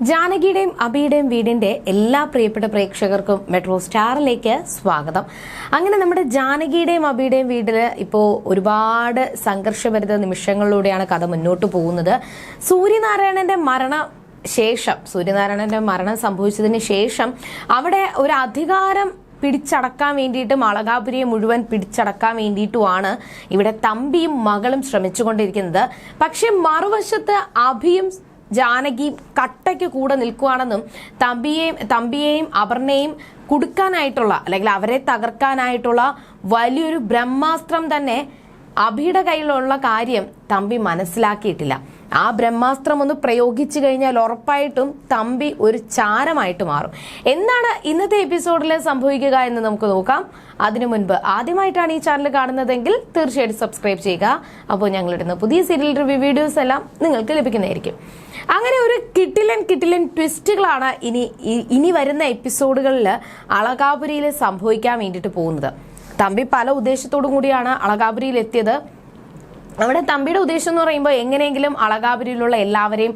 ജാനകിയുടെയും അബിയുടെയും വീടിന്റെ എല്ലാ പ്രിയപ്പെട്ട പ്രേക്ഷകർക്കും മെട്രോ സ്റ്റാറിലേക്ക് സ്വാഗതം. അങ്ങനെ നമ്മുടെ ജാനകിയുടെയും അബിയുടെയും വീട്ടിൽ ഇപ്പോൾ ഒരുപാട് സംഘർഷഭരിത നിമിഷങ്ങളിലൂടെയാണ് കഥ മുന്നോട്ട് പോകുന്നത്. സൂര്യനാരായണന്റെ മരണ ശേഷം സൂര്യനാരായണന്റെ മരണം സംഭവിച്ചതിന് ശേഷം അവിടെ ഒരു അധികാരം പിടിച്ചടക്കാൻ വേണ്ടിയിട്ടും അളകാപുരിയെ മുഴുവൻ പിടിച്ചടക്കാൻ വേണ്ടിയിട്ടുമാണ് ഇവിടെ തമ്പിയും മകളും ശ്രമിച്ചുകൊണ്ടിരിക്കുന്നത്. പക്ഷെ മറുവശത്ത് അഭിയും ജാനകിയും കട്ടയ്ക്ക് കൂടെ നിൽക്കുകയാണെന്നും തമ്പിയെയും തമ്പിയെയും അപർണയെയും കുടുക്കാനായിട്ടുള്ള അല്ലെങ്കിൽ അവരെ തകർക്കാനായിട്ടുള്ള വലിയൊരു ബ്രഹ്മാസ്ത്രം തന്നെ അഭിയുടെ കയ്യിലുള്ള കാര്യം തമ്പി മനസ്സിലാക്കിയിട്ടില്ല. ആ ബ്രഹ്മാസ്ത്രം ഒന്ന് പ്രയോഗിച്ചു കഴിഞ്ഞാൽ ഉറപ്പായിട്ടും തമ്പി ഒരു ചാരമായിട്ട് മാറും. എന്താണ് ഇന്നത്തെ എപ്പിസോഡിൽ സംഭവിക്കുക എന്ന് നമുക്ക് നോക്കാം. അതിനു മുൻപ് ആദ്യമായിട്ടാണ് ഈ ചാനൽ കാണുന്നതെങ്കിൽ തീർച്ചയായിട്ടും സബ്സ്ക്രൈബ് ചെയ്യുക. അപ്പോൾ ഞങ്ങളിടുന്ന പുതിയ സീരിയൽ റിവ്യൂ വീഡിയോസ് എല്ലാം നിങ്ങൾക്ക് ലഭിക്കുന്നതായിരിക്കും. അങ്ങനെ ഒരു കിട്ടിലൻ കിട്ടിലൻ ട്വിസ്റ്റുകളാണ് ഇനി ഇനി വരുന്ന എപ്പിസോഡുകളിൽ അളകാപുരിയിൽ സംഭവിക്കാൻ വേണ്ടിയിട്ട് പോകുന്നത്. തമ്പി പല ഉദ്ദേശത്തോടു കൂടിയാണ് അളകാപുരിയിൽ എത്തിയത്. അവിടെ തമ്പിയുടെ ഉദ്ദേശം എന്ന് പറയുമ്പോൾ എങ്ങനെയെങ്കിലും അളകാപുരിയിലുള്ള എല്ലാവരെയും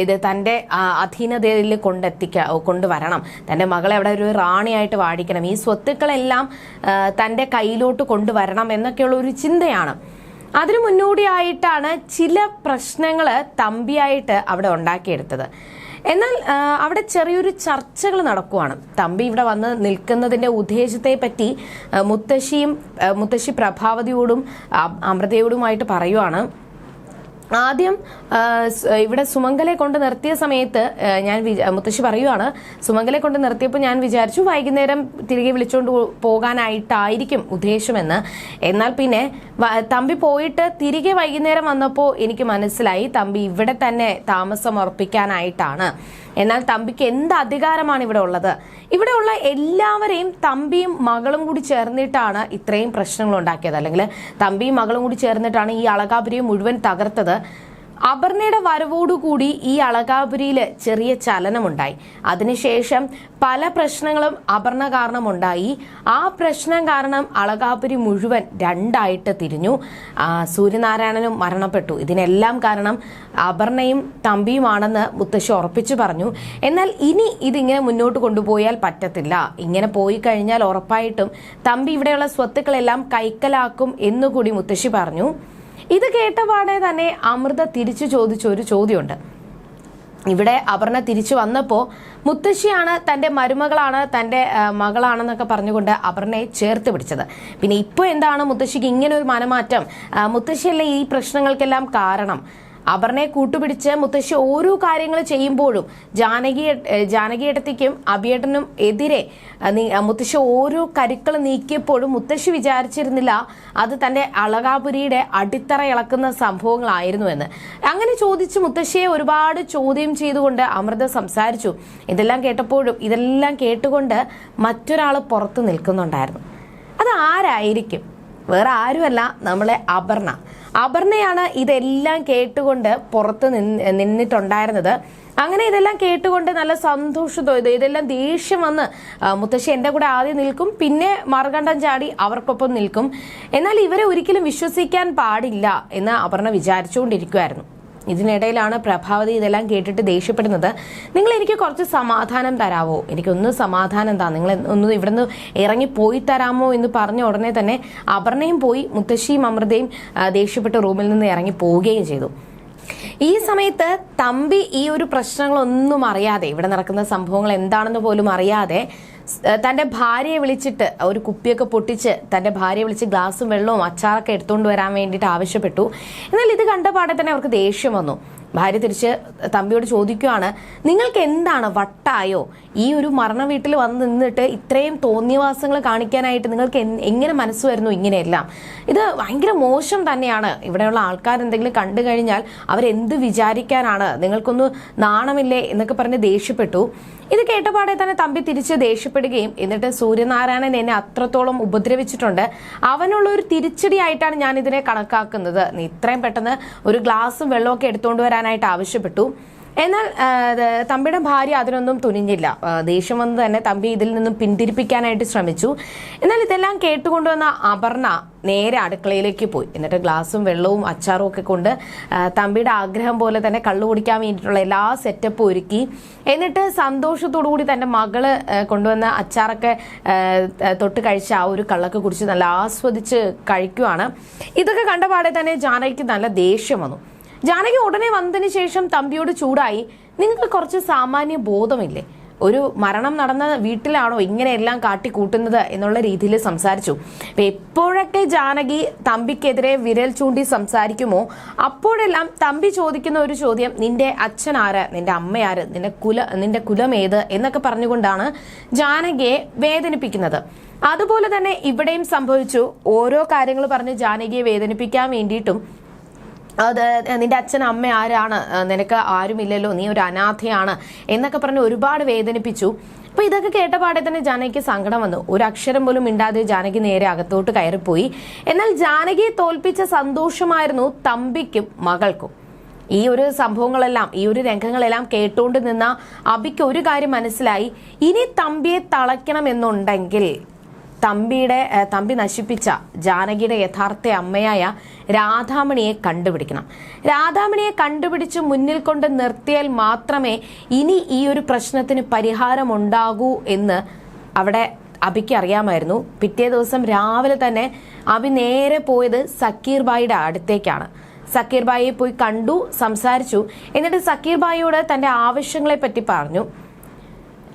ഇത് തന്റെ അധീനതയിൽ കൊണ്ടെത്തിക്ക കൊണ്ടുവരണം. തന്റെ മകളെ അവിടെ ഒരു റാണിയായിട്ട് വാഴിക്കണം. ഈ സ്വത്തുക്കളെല്ലാം തന്റെ കയ്യിലോട്ട് കൊണ്ടുവരണം എന്നൊക്കെയുള്ള ഒരു ചിന്തയാണ്. അതിനു മുന്നോടിയായിട്ടാണ് ചില പ്രശ്നങ്ങൾ തമ്പിയായിട്ട് അവിടെ ഉണ്ടാക്കിയെടുത്തത്. എന്നാൽ അവിടെ ചെറിയൊരു ചർച്ചകൾ നടക്കുവാണ്. തമ്പി ഇവിടെ വന്ന് നിൽക്കുന്നതിന്റെ ഉദ്ദേശത്തെ പറ്റി മുത്തശ്ശിയും മുത്തശ്ശി പ്രഭാവതിയോടും അമൃതയോടുമായിട്ട് പറയുവാണ്. ആദ്യം ഇവിടെ സുമംഗലെ കൊണ്ട് നിർത്തിയ സമയത്ത് ഞാൻ മുത്തശ്ശി പറയുവാണ് സുമംഗലെ കൊണ്ട് നിർത്തിയപ്പോൾ ഞാൻ വിചാരിച്ചു വൈകുന്നേരം തിരികെ വിളിച്ചുകൊണ്ട് പോകാനായിട്ടായിരിക്കും ഉദ്ദേശമെന്ന്. എന്നാൽ പിന്നെ തമ്പി പോയിട്ട് തിരികെ വൈകുന്നേരം വന്നപ്പോൾ എനിക്ക് മനസ്സിലായി തമ്പി ഇവിടെ തന്നെ താമസം ഉറപ്പിക്കാനായിട്ടാണ്. എന്നാൽ തമ്പിക്ക് എന്ത് അധികാരമാണ് ഇവിടെ ഉള്ളത്? ഇവിടെയുള്ള എല്ലാവരെയും തമ്പിയും മകളും കൂടി ചേർന്നിട്ടാണ് ഇത്രയും പ്രശ്നങ്ങൾ ഉണ്ടാക്കിയത്. അല്ലെങ്കിൽ തമ്പിയും മകളും കൂടി ചേർന്നിട്ടാണ് ഈ അളകാപുരിയെ മുഴുവൻ തകർത്തത്. അപർണയുടെ വരവോടുകൂടി ഈ അളകാപുരിയിൽ ചെറിയ ചലനമുണ്ടായി. അതിനുശേഷം പല പ്രശ്നങ്ങളും അപർണ കാരണമുണ്ടായി. ആ പ്രശ്നം കാരണം അളകാപുരി മുഴുവൻ രണ്ടായിട്ട് തിരിഞ്ഞു. സൂര്യനാരായണനും മരണപ്പെട്ടു. ഇതിനെല്ലാം കാരണം അപർണയും തമ്പിയുമാണെന്ന് മുത്തശ്ശി ഉറപ്പിച്ചു പറഞ്ഞു. എന്നാൽ ഇനി ഇതിങ്ങനെ മുന്നോട്ട് കൊണ്ടുപോയാൽ പറ്റത്തില്ല. ഇങ്ങനെ പോയി കഴിഞ്ഞാൽ ഉറപ്പായിട്ടും തമ്പി ഇവിടെയുള്ള സ്വത്തുക്കളെല്ലാം കൈക്കലാക്കും എന്നുകൂടി മുത്തശ്ശി പറഞ്ഞു. ഇത് കേട്ടപാടെ തന്നെ അമൃത തിരിച്ചു ചോദിച്ച ഒരു ചോദ്യമുണ്ട്. ഇവിടെ അപർണ തിരിച്ചു വന്നപ്പോൾ മുത്തശ്ശിയാണ് തന്റെ മരുമകളാണ് തന്റെ മകളാണെന്നൊക്കെ പറഞ്ഞുകൊണ്ട് അപർണയെ ചേർത്ത് പിടിച്ചത്. പിന്നെ ഇപ്പോൾ എന്താണ് മുത്തശ്ശിക്ക് ഇങ്ങനെ ഒരു മനമാറ്റം? മുത്തശ്ശിയല്ലേ ഈ പ്രശ്നങ്ങൾക്കെല്ലാം കാരണം? അപർണയെ കൂട്ടുപിടിച്ച് മുത്തശ്ശി ഓരോ കാര്യങ്ങൾ ചെയ്യുമ്പോഴും ജാനകി ജാനകിയേട്ടത്തിക്കും അഭിയേട്ടനും എതിരെ മുത്തശ്ശി ഓരോ കരുക്കൾ നീക്കിയപ്പോഴും മുത്തശ്ശി വിചാരിച്ചിരുന്നില്ല അത് തന്റെ അളകാപുരിയുടെ അടിത്തറ ഇളക്കുന്ന സംഭവങ്ങളായിരുന്നു എന്ന്. അങ്ങനെ ചോദിച്ച് മുത്തശ്ശിയെ ഒരുപാട് ചോദ്യം ചെയ്തുകൊണ്ട് അമൃത സംസാരിച്ചു. ഇതെല്ലാം കേട്ടപ്പോഴും ഇതെല്ലാം കേട്ടുകൊണ്ട് മറ്റൊരാൾ പുറത്തു നിൽക്കുന്നുണ്ടായിരുന്നു. അത് ആരായിരിക്കും? വേറെ ആരുമല്ല നമ്മളെ അപർണ. അപർണയാണ് ഇതെല്ലാം കേട്ടുകൊണ്ട് പുറത്ത് നിന്ന് നിന്നിട്ടുണ്ടായിരുന്നത്. അങ്ങനെ ഇതെല്ലാം കേട്ടുകൊണ്ട് നല്ല സന്തോഷത്തോ ഇത് ഇതെല്ലാം ദേഷ്യം വന്ന് മുത്തശ്ശി എന്റെ കൂടെ ആദ്യം നിൽക്കും പിന്നെ മറുകണ്ഠം ചാടി അവർക്കൊപ്പം നിൽക്കും. എന്നാൽ ഇവരെ ഒരിക്കലും വിശ്വസിക്കാൻ പാടില്ല എന്ന് അപർണ വിചാരിച്ചുകൊണ്ടിരിക്കുമായിരുന്നു ഇതിനിടയിലാണ് പ്രഭാവതി ഇതെല്ലാം കേട്ടിട്ട് ദേഷ്യപ്പെടുന്നത്. നിങ്ങൾ എനിക്ക് കുറച്ച് സമാധാനം തരാവോ? എനിക്കൊന്ന് സമാധാനം താ. നിങ്ങൾ ഒന്ന് ഇവിടുന്ന് ഇറങ്ങി പോയി തരാമോ എന്ന് പറഞ്ഞ ഉടനെ തന്നെ അപർണയും പോയി മുത്തശ്ശിയും അമൃതയും ദേഷ്യപ്പെട്ട് റൂമിൽ നിന്ന് ഇറങ്ങി പോവുകയും ചെയ്തു. ഈ സമയത്ത് തമ്പി ഈ ഒരു പ്രശ്നങ്ങളൊന്നും അറിയാതെ ഇവിടെ നടക്കുന്ന സംഭവങ്ങൾ എന്താണെന്ന് പോലും അറിയാതെ തന്റെ ഭാര്യയെ വിളിച്ചിട്ട് ഒരു കുപ്പിയൊക്കെ പൊട്ടിച്ച് തന്റെ ഭാര്യയെ വിളിച്ച് ഗ്ലാസും വെള്ളവും അച്ചാറൊക്കെ എടുത്തുകൊണ്ട് വരാൻ വേണ്ടിയിട്ട് ആവശ്യപ്പെട്ടു. എന്നാൽ ഇത് കണ്ട പാടെ തന്നെ അവർക്ക് ദേഷ്യം വന്നു. ഭാര്യ തിരിച്ച് തമ്പിയോട് ചോദിക്കുകയാണ് നിങ്ങൾക്ക് എന്താണ് വട്ടായോ? ഈ ഒരു മരണ വീട്ടിൽ വന്ന് നിന്നിട്ട് ഇത്രയും തോന്നിയവാസങ്ങൾ കാണിക്കാനായിട്ട് നിങ്ങൾക്ക് എങ്ങനെ മനസ്സ് വരുന്നു ഇങ്ങനെയെല്ലാം? ഇത് ഭയങ്കര മോശം തന്നെയാണ്. ഇവിടെയുള്ള ആൾക്കാർ എന്തെങ്കിലും കണ്ടു കഴിഞ്ഞാൽ അവരെന്ത് വിചാരിക്കാനാണ്? നിങ്ങൾക്കൊന്ന് നാണമില്ലേ? എന്നൊക്കെ പറഞ്ഞ് ദേഷ്യപ്പെട്ടു. ഇത് കേട്ടപാടെ തന്നെ തമ്പി തിരിച്ച് ദേഷ്യപ്പെടുകയും എന്നിട്ട് സൂര്യനാരായണൻ എന്നെ അത്രത്തോളം ഉപദ്രവിച്ചിട്ടുണ്ട്. അവനുള്ള ഒരു തിരിച്ചടിയായിട്ടാണ് ഞാൻ ഇതിനെ കണക്കാക്കുന്നത്. നീ ഇത്രയും പെട്ടെന്ന് ഒരു ഗ്ലാസും വെള്ളമൊക്കെ എടുത്തുകൊണ്ട് വരാനായിട്ട് ആവശ്യപ്പെട്ടു. എന്നാൽ തമ്പിയുടെ ഭാര്യ അതിനൊന്നും തുനിഞ്ഞില്ല. ദേഷ്യം വന്ന് തന്നെ തമ്പി ഇതിൽ നിന്നും പിന്തിരിപ്പിക്കാനായിട്ട് ശ്രമിച്ചു. എന്നാൽ ഇതെല്ലാം കേട്ടുകൊണ്ടുവന്ന അപർണ നേരെ അടുക്കളയിലേക്ക് പോയി. എന്നിട്ട് ഗ്ലാസും വെള്ളവും അച്ചാറും ഒക്കെ കൊണ്ട് തമ്പിയുടെ ആഗ്രഹം പോലെ തന്നെ കള്ളു കുടിക്കാൻ വേണ്ടിയിട്ടുള്ള എല്ലാ സെറ്റപ്പും ഒരുക്കി. എന്നിട്ട് സന്തോഷത്തോടു കൂടി തന്റെ മകൾ കൊണ്ടുവന്ന അച്ചാറൊക്കെ തൊട്ട് കഴിച്ച ആ ഒരു കള്ളൊക്കെ കുടിച്ച് നല്ല ആസ്വദിച്ച് കഴിക്കുവാണ്. ഇതൊക്കെ കണ്ട പാടെ തന്നെ ജാനകിക്ക് നല്ല ദേഷ്യം വന്നു. ജാനകി ഉടനെ വന്നതിന് ശേഷം തമ്പിയോട് ചൂടായി. നിങ്ങൾക്ക് കുറച്ച് സാമാന്യ ബോധമില്ലേ? ഒരു മരണം നടന്ന വീട്ടിലാണോ ഇങ്ങനെയെല്ലാം കാട്ടിക്കൂട്ടുന്നത്? എന്നുള്ള രീതിയിൽ സംസാരിച്ചു. അപ്പൊ എപ്പോഴൊക്കെ ജാനകി തമ്പിക്കെതിരെ വിരൽ ചൂണ്ടി സംസാരിക്കുമോ അപ്പോഴെല്ലാം തമ്പി ചോദിക്കുന്ന ഒരു ചോദ്യം നിന്റെ അച്ഛൻ ആര്? നിന്റെ അമ്മയാര് നിന്റെ കുല നിന്റെ കുലം ഏത്? എന്നൊക്കെ പറഞ്ഞുകൊണ്ടാണ് ജാനകിയെ വേദനിപ്പിക്കുന്നത്. അതുപോലെ തന്നെ ഇവിടെയും സംഭവിച്ചു. ഓരോ കാര്യങ്ങൾ പറഞ്ഞ് ജാനകിയെ വേദനിപ്പിക്കാൻ വേണ്ടിയിട്ടും അത് നിന്റെ അച്ഛൻ അമ്മ ആരാണ്? നിനക്ക് ആരുമില്ലല്ലോ നീ ഒരു അനാഥയാണ് എന്നൊക്കെ പറഞ്ഞ് ഒരുപാട് വേദനിപ്പിച്ചു. അപ്പൊ ഇതൊക്കെ കേട്ട പാടെ തന്നെ ജാനകിക്ക് സങ്കടം വന്നു. ഒരു അക്ഷരം പോലും മിണ്ടാതെ ജാനകി നേരെ അകത്തോട്ട് കയറിപ്പോയി. എന്നാൽ ജാനകിയെ തോൽപ്പിച്ച സന്തോഷമായിരുന്നു തമ്പിക്കും മകൾക്കും. ഈ ഒരു സംഭവങ്ങളെല്ലാം ഈ ഒരു രംഗങ്ങളെല്ലാം കേട്ടുകൊണ്ട് നിന്ന അബിക്ക് ഒരു കാര്യം മനസ്സിലായി. ഇനി തമ്പിയെ തളയ്ക്കണമെന്നുണ്ടെങ്കിൽ തമ്പിയുടെ തമ്പി നശിപ്പിച്ച ജാനകിയുടെ യഥാർത്ഥ അമ്മയായ രാധാമണിയെ കണ്ടുപിടിക്കണം. രാധാമണിയെ കണ്ടുപിടിച്ച് മുന്നിൽ കൊണ്ട് നിർത്തിയാൽ മാത്രമേ ഇനി ഈ ഒരു പ്രശ്നത്തിന് പരിഹാരമുണ്ടാകൂ എന്ന് അവിടെ അബിക്ക് അറിയാമായിരുന്നു. പിറ്റേ ദിവസം രാവിലെ തന്നെ അബി നേരെ പോയത് സക്കീർ ബായിയുടെ അടുത്തേക്കാണ്. സക്കീർ ബായിയെ പോയി കണ്ടു സംസാരിച്ചു. എന്നിട്ട് സക്കീർ ബായിയോട് തന്റെ ആവശ്യങ്ങളെ പറ്റി പറഞ്ഞു.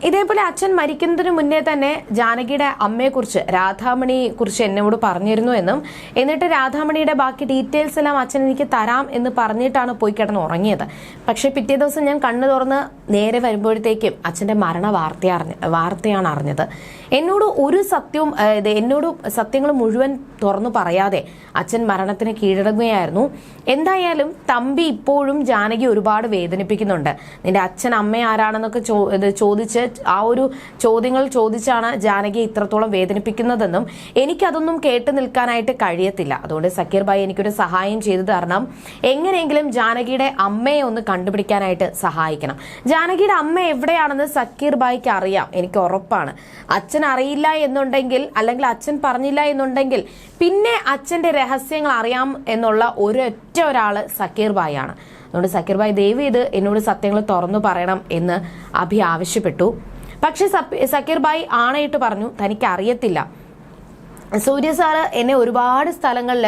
ഇതേപോലെ അച്ഛൻ മരിക്കുന്നതിന് മുന്നേ തന്നെ ജാനകിയുടെ അമ്മയെക്കുറിച്ച് രാധാമണിയെ കുറിച്ച് എന്നോട് പറഞ്ഞിരുന്നു എന്നും എന്നിട്ട് രാധാമണിയുടെ ബാക്കി ഡീറ്റെയിൽസ് എല്ലാം അച്ഛൻ എനിക്ക് തരാം എന്ന് പറഞ്ഞിട്ടാണ് പോയി കിടന്ന് ഉറങ്ങിയത് പക്ഷെ പിറ്റേ ദിവസം ഞാൻ കണ്ണു തുറന്ന് നേരെ വരുമ്പോഴത്തേക്കും അച്ഛന്റെ മരണ വാർത്ത അറിഞ്ഞ വാർത്തയാണ് അറിഞ്ഞത്. എന്നോട് ഒരു സത്യവും എന്നോട് സത്യങ്ങൾ മുഴുവൻ തുറന്നു പറയാതെ അച്ഛൻ മരണത്തിന് കീഴടങ്ങുകയായിരുന്നു. എന്തായാലും തമ്പി ഇപ്പോഴും ജാനകി ഒരുപാട് വേദനിപ്പിക്കുന്നുണ്ട്. നിന്റെ അച്ഛൻ അമ്മ ആരാണെന്നൊക്കെ ചോദിച്ച് ആ ഒരു ചോദ്യങ്ങൾ ചോദിച്ചാണ് ജാനകി ഇത്രത്തോളം വേദനിപ്പിക്കുന്നതെന്നും എനിക്കതൊന്നും കേട്ട് നിൽക്കാനായിട്ട് കഴിയത്തില്ല. അതുകൊണ്ട് സക്കീർ ഭായി എനിക്കൊരു സഹായം ചെയ്തു തരണം. എങ്ങനെയെങ്കിലും ജാനകിയുടെ അമ്മയെ ഒന്ന് കണ്ടുപിടിക്കാനായിട്ട് സഹായിക്കണം. ജാനകിയുടെ അമ്മ എവിടെയാണെന്ന് സക്കീർ ഭായിക്ക് അറിയാം. എനിക്ക് ഉറപ്പാണ്. അച്ഛൻ അറിയില്ല എന്നുണ്ടെങ്കിൽ അല്ലെങ്കിൽ അച്ഛൻ പറഞ്ഞില്ല എന്നുണ്ടെങ്കിൽ പിന്നെ അച്ഛന്റെ രഹസ്യങ്ങൾ അറിയാം എന്നുള്ള ഒരൊറ്റ ഒരാൾ സക്കീർ ഭായി ആണ് അതുകൊണ്ട് സക്കീർ ഭായ് ദേവി ഇത് എന്നോട് സത്യങ്ങൾ തുറന്നു പറയണം എന്ന് അഭി ആവശ്യപ്പെട്ടു. പക്ഷെ സക്കീർ ഭായ് ആണയിട്ട് പറഞ്ഞു തനിക്ക് അറിയത്തില്ല സൂര്യ സാറ് എന്നെ ഒരുപാട് സ്ഥലങ്ങളിൽ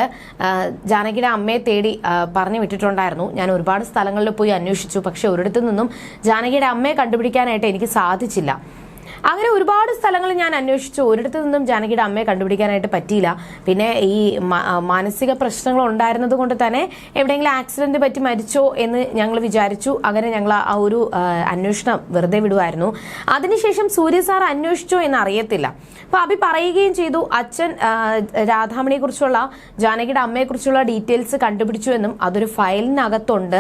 ജാനകിയുടെ അമ്മയെ തേടി പറഞ്ഞു വിട്ടിട്ടുണ്ടായിരുന്നു. ഞാൻ ഒരുപാട് സ്ഥലങ്ങളിൽ പോയി അന്വേഷിച്ചു പക്ഷെ ഒരിടത്തു നിന്നും ജാനകിയുടെ അമ്മയെ കണ്ടുപിടിക്കാനായിട്ട് എനിക്ക് സാധിച്ചില്ല. അങ്ങനെ ഒരുപാട് സ്ഥലങ്ങൾ ഞാൻ അന്വേഷിച്ചു. ഒരിടത്തു നിന്നും ജാനകിയുടെ അമ്മയെ കണ്ടുപിടിക്കാനായിട്ട് പറ്റിയില്ല. പിന്നെ ഈ മാനസിക പ്രശ്നങ്ങൾ ഉണ്ടായിരുന്നത് കൊണ്ട് തന്നെ എവിടെയെങ്കിലും ആക്സിഡന്റ് പറ്റി മരിച്ചോ എന്ന് ഞങ്ങൾ വിചാരിച്ചു. അങ്ങനെ ഞങ്ങൾ ആ ഒരു അന്വേഷണം വെറുതെ വിടുമായിരുന്നു അതിനുശേഷം സൂര്യ സാർ അന്വേഷിച്ചോ എന്ന് അറിയത്തില്ല അപ്പൊ അഭി പറയുകയും ചെയ്തു അച്ഛൻ രാധാമണിയെ കുറിച്ചുള്ള ജാനകിയുടെ അമ്മയെ കുറിച്ചുള്ള ഡീറ്റെയിൽസ് കണ്ടുപിടിച്ചു എന്നും അതൊരു ഫയലിനകത്തുണ്ട്.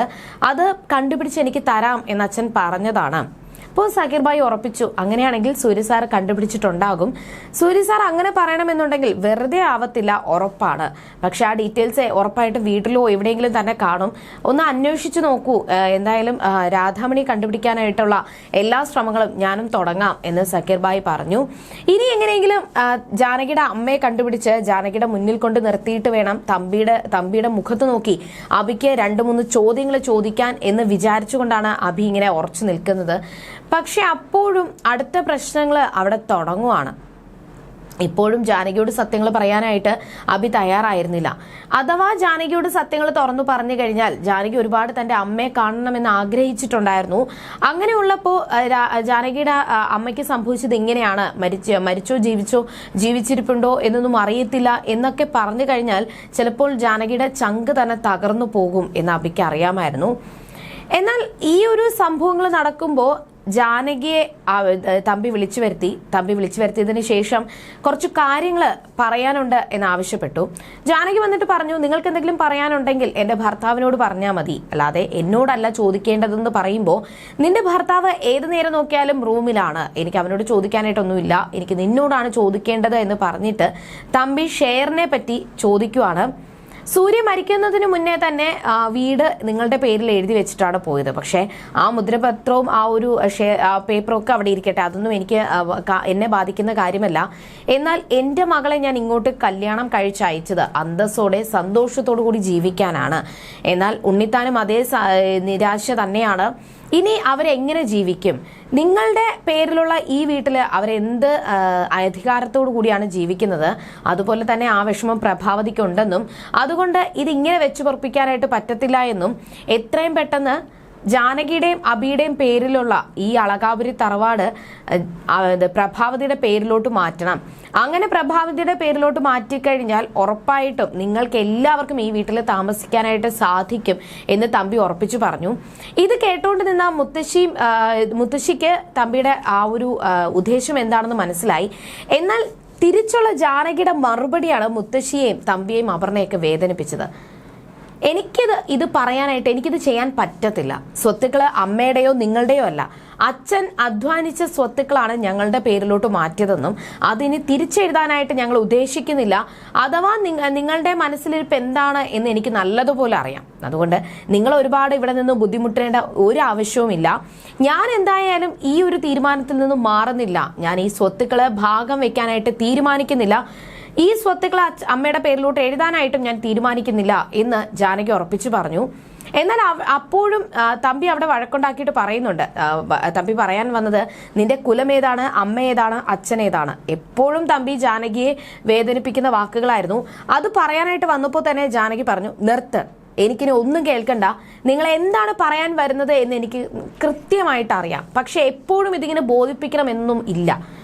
അത് കണ്ടുപിടിച്ച് എനിക്ക് തരാം എന്ന് അച്ഛൻ പറഞ്ഞതാണ്. അപ്പോൾ സാക്കിർ ഭായി ഉറപ്പിച്ചു. അങ്ങനെയാണെങ്കിൽ സൂര്യ സാർ കണ്ടുപിടിച്ചിട്ടുണ്ടാകും. സൂര്യ സാർ അങ്ങനെ പറയണമെന്നുണ്ടെങ്കിൽ വെറുതെ ആവത്തില്ല ഉറപ്പാണ്. പക്ഷെ ആ ഡീറ്റെയിൽസ് ഉറപ്പായിട്ട് വീട്ടിലോ എവിടെയെങ്കിലും തന്നെ കാണും. ഒന്ന് അന്വേഷിച്ചു നോക്കൂ. എന്തായാലും രാധാമണി കണ്ടുപിടിക്കാനായിട്ടുള്ള എല്ലാ ശ്രമങ്ങളും ഞാനും തുടങ്ങാം എന്ന് സക്കീർ ഭായി പറഞ്ഞു. ഇനി എങ്ങനെയെങ്കിലും ജാനകിയുടെ അമ്മയെ കണ്ടുപിടിച്ച് ജാനകിയുടെ മുന്നിൽ കൊണ്ട് നിർത്തിയിട്ട് വേണം തമ്പിയുടെ തമ്പിയുടെ മുഖത്ത് നോക്കി അഭിക്ക് രണ്ട് മൂന്ന് ചോദ്യങ്ങൾ ചോദിക്കാൻ എന്ന് വിചാരിച്ചുകൊണ്ടാണ് അഭി ഇങ്ങനെ ഉറച്ചു നിൽക്കുന്നത്. പക്ഷെ അപ്പോഴും അടുത്ത പ്രശ്നങ്ങൾ അവിടെ തുടങ്ങുവാണ്. ഇപ്പോഴും ജാനകിയോട് സത്യങ്ങൾ പറയാനായിട്ട് അഭി തയ്യാറായിരുന്നില്ല. അഥവാ ജാനകിയോട് സത്യങ്ങൾ തുറന്നു പറഞ്ഞു കഴിഞ്ഞാൽ ജാനകി ഒരുപാട് തന്റെ അമ്മയെ കാണണമെന്ന് ആഗ്രഹിച്ചിട്ടുണ്ടായിരുന്നു. അങ്ങനെയുള്ളപ്പോൾ ജാനകിയുടെ അമ്മയ്ക്ക് സംഭവിച്ചത് ഇങ്ങനെയാണ്. മരിച്ച മരിച്ചോ ജീവിച്ചോ ജീവിച്ചിരിപ്പുണ്ടോ എന്നൊന്നും അറിയത്തില്ല എന്നൊക്കെ പറഞ്ഞു കഴിഞ്ഞാൽ ചിലപ്പോൾ ജാനകിയുടെ ചങ്ക് തന്നെ തകർന്നു പോകും എന്ന് അഭിക്ക് അറിയാമായിരുന്നു. എന്നാൽ ഈ ഒരു സംഭവങ്ങൾ നടക്കുമ്പോൾ ജാനകിയെ തമ്പി വിളിച്ചു വരുത്തി. തമ്പി വിളിച്ചു വരുത്തിയതിന് ശേഷം കുറച്ച് കാര്യങ്ങൾ പറയാനുണ്ട് എന്ന് ആവശ്യപ്പെട്ടു. ജാനകി വന്നിട്ട് പറഞ്ഞു നിങ്ങൾക്ക് എന്തെങ്കിലും പറയാനുണ്ടെങ്കിൽ എന്റെ ഭർത്താവിനോട് പറഞ്ഞാൽ മതി. അല്ലാതെ എന്നോടല്ല ചോദിക്കേണ്ടതെന്ന് പറയുമ്പോൾ നിന്റെ ഭർത്താവ് ഏത് നേരം നോക്കിയാലും റൂമിലാണ്. എനിക്ക് അവനോട് ചോദിക്കാനായിട്ടൊന്നുമില്ല. എനിക്ക് നിന്നോടാണ് ചോദിക്കേണ്ടത് എന്ന് പറഞ്ഞിട്ട് തമ്പി ഷെയറിനെ പറ്റി ചോദിക്കുവാണ്. സൂര്യ മരിക്കുന്നതിന് മുന്നേ തന്നെ വീട് നിങ്ങളുടെ പേരിൽ എഴുതി വെച്ചിട്ടാണ് പോയത്. പക്ഷേ ആ മുദ്രപത്രവും ആ ഒരു പേപ്പറും ഒക്കെ അവിടെ ഇരിക്കട്ടെ. അതൊന്നും എനിക്ക് എന്നെ ബാധിക്കുന്ന കാര്യമല്ല. എന്നാൽ എന്റെ മകളെ ഞാൻ ഇങ്ങോട്ട് കല്യാണം കഴിച്ചയച്ചത് അന്തസ്സോടെ സന്തോഷത്തോടു കൂടി ജീവിക്കാനാണ്. എന്നാൽ ഉണ്ണിത്താനും അതേ നിരാശ തന്നെയാണ്. ഇനി അവരെങ്ങനെ ജീവിക്കും? നിങ്ങളുടെ പേരിലുള്ള ഈ വീട്ടിൽ അവരെന്ത് അധികാരത്തോടു കൂടിയാണ് ജീവിക്കുന്നത്? അതുപോലെ തന്നെ ആ വിഷമം പ്രഭാവതിക്കുണ്ടെന്നും അതുകൊണ്ട് ഇതിങ്ങനെ വെച്ചു പൊറപ്പിക്കാനായിട്ട് പറ്റത്തില്ല എന്നും എത്രയും പെട്ടെന്ന് ജാനകിയുടെയും അബിയുടെയും പേരിലുള്ള ഈ അളകാപുരി തറവാട് പ്രഭാവതിയുടെ പേരിലോട്ട് മാറ്റണം. അങ്ങനെ പ്രഭാവതിയുടെ പേരിലോട്ട് മാറ്റിക്കഴിഞ്ഞാൽ ഉറപ്പായിട്ടും നിങ്ങൾക്ക് എല്ലാവർക്കും ഈ വീട്ടിൽ താമസിക്കാനായിട്ട് സാധിക്കും എന്ന് തമ്പി ഉറപ്പിച്ചു പറഞ്ഞു. ഇത് കേട്ടുകൊണ്ട് നിന്ന മുത്തശ്ശിയും ആ, മുത്തശ്ശിക്ക് തമ്പിയുടെ ആ ഒരു ഉദ്ദേശം എന്താണെന്ന് മനസ്സിലായി. എന്നാൽ തിരിച്ചുള്ള ജാനകിയുടെ മറുപടിയാണ് മുത്തശ്ശിയെയും തമ്പിയെയും അപർണയൊക്കെ വേദനിപ്പിച്ചത്. എനിക്കിത് ഇത് പറയാനായിട്ട് എനിക്കിത് ചെയ്യാൻ പറ്റത്തില്ല. സ്വത്തുക്കൾ അമ്മയുടെയോ നിങ്ങളുടെയോ അല്ല. അച്ഛൻ അധ്വാനിച്ച സ്വത്തുക്കളാണ് ഞങ്ങളുടെ പേരിലോട്ട് മാറ്റിയതെന്നും അതിനി തിരിച്ചെഴുതാനായിട്ട് ഞങ്ങൾ ഉദ്ദേശിക്കുന്നില്ല. അഥവാ നിങ്ങ- നിങ്ങളുടെ മനസ്സിലിരിപ്പ് എന്താണ് എന്ന് എനിക്ക് നല്ലതുപോലെ അറിയാം. അതുകൊണ്ട് നിങ്ങൾ ഒരുപാട് ഇവിടെ നിന്ന് ബുദ്ധിമുട്ടേണ്ട ഒരു ആവശ്യവുമില്ല. ഞാൻ എന്തായാലും ഈ ഒരു തീരുമാനത്തിൽ നിന്നും മാറുന്നില്ല. ഞാൻ ഈ സ്വത്തുക്കളെ ഭാഗം വെക്കാനായിട്ട് തീരുമാനിക്കുന്നില്ല. ഈ സ്വത്തുക്കൾ അമ്മയുടെ പേരിലോട്ട് എഴുതാനായിട്ടും ഞാൻ തീരുമാനിക്കുന്നില്ല എന്ന് ജാനകി ഉറപ്പിച്ചു പറഞ്ഞു. എന്നാൽ അപ്പോഴും തമ്പി അവിടെ വഴക്കുണ്ടാക്കിയിട്ട് പറയുന്നുണ്ട്. തമ്പി പറയാൻ വന്നത് നിന്റെ കുലം ഏതാണ് അമ്മ ഏതാണ് അച്ഛൻ ഏതാണ്? എപ്പോഴും തമ്പി ജാനകിയെ വേദനിപ്പിക്കുന്ന വാക്കുകളായിരുന്നു. അത് പറയാനായിട്ട് വന്നപ്പോൾ തന്നെ ജാനകി പറഞ്ഞു നിർത്ത്. എനിക്കിനി ഒന്നും കേൾക്കണ്ട. നിങ്ങൾ എന്താണ് പറയാൻ വരുന്നത് എന്ന് എനിക്ക് കൃത്യമായിട്ട് അറിയാം. പക്ഷെ എപ്പോഴും ഇതിങ്ങനെ ബോധിപ്പിക്കണമെന്നും ഇല്ല.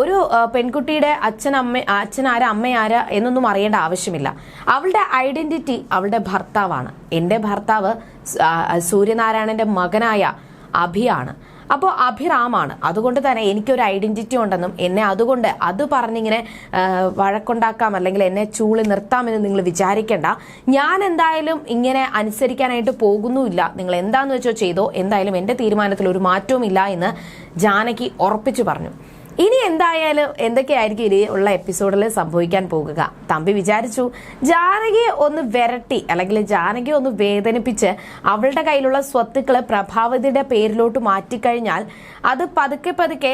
ഒരു പെൺകുട്ടിയുടെ അച്ഛൻ അമ്മ അച്ഛൻ ആരാ അമ്മ ആരാ എന്നൊന്നും അറിയേണ്ട ആവശ്യമില്ല. അവളുടെ ഐഡന്റിറ്റി അവളുടെ ഭർത്താവാണ്. എന്റെ ഭർത്താവ് സൂര്യനാരായണന്റെ മകനായ അഭിയാണ് അപ്പോൾ അഭിറാമാണ് അതുകൊണ്ട് തന്നെ എനിക്കൊരു ഐഡന്റിറ്റി ഉണ്ടെന്നും എന്നെ അതുകൊണ്ട് അത് പറഞ്ഞിങ്ങനെ വഴക്കുണ്ടാക്കാം അല്ലെങ്കിൽ എന്നെ ചൂളി നിർത്താമെന്ന് നിങ്ങൾ വിചാരിക്കേണ്ട. ഞാൻ എന്തായാലും ഇങ്ങനെ അനുസരിക്കാനായിട്ട് പോകുന്നുമില്ല. നിങ്ങൾ എന്താന്ന് വെച്ചോ ചെയ്തോ എന്തായാലും എന്റെ തീരുമാനത്തിൽ ഒരു മാറ്റവും ഇല്ല എന്ന് ജാനകി ഉറപ്പിച്ചു പറഞ്ഞു. ഇനി എന്തായാലും എന്തൊക്കെയായിരിക്കും ഇനി ഉള്ള എപ്പിസോഡിൽ സംഭവിക്കാൻ പോകുക? തമ്പി വിചാരിച്ചു ജാനകിയെ ഒന്ന് വിരട്ടി അല്ലെങ്കിൽ ജാനകിയെ ഒന്ന് വേദനിപ്പിച്ച് അവളുടെ കയ്യിലുള്ള സ്വത്തുക്കൾ പ്രഭാവതിയുടെ പേരിലോട്ട് മാറ്റിക്കഴിഞ്ഞാൽ അത് പതുക്കെ പതുക്കെ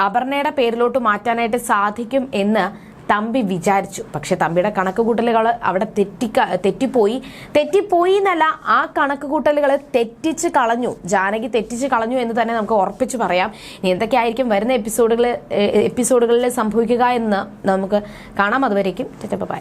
അപർണയുടെ പേരിലോട്ട് മാറ്റാനായിട്ട് സാധിക്കും എന്ന് തമ്പി വിചാരിച്ചു. പക്ഷെ തമ്പിയുടെ കണക്ക് കൂട്ടലുകൾ അവിടെ തെറ്റിക്ക തെറ്റിപ്പോയി. തെറ്റിപ്പോയി എന്നല്ല ആ കണക്ക് കൂട്ടലുകൾ തെറ്റിച്ച് കളഞ്ഞു. ജാനകി തെറ്റിച്ച് കളഞ്ഞു എന്ന് തന്നെ നമുക്ക് ഉറപ്പിച്ച് പറയാം. ഇനി എന്തൊക്കെയായിരിക്കും വരുന്ന എപ്പിസോഡുകൾ എപ്പിസോഡുകളിൽ സംഭവിക്കുക എന്ന് നമുക്ക് കാണാം. അതുവരേക്കും ബൈ.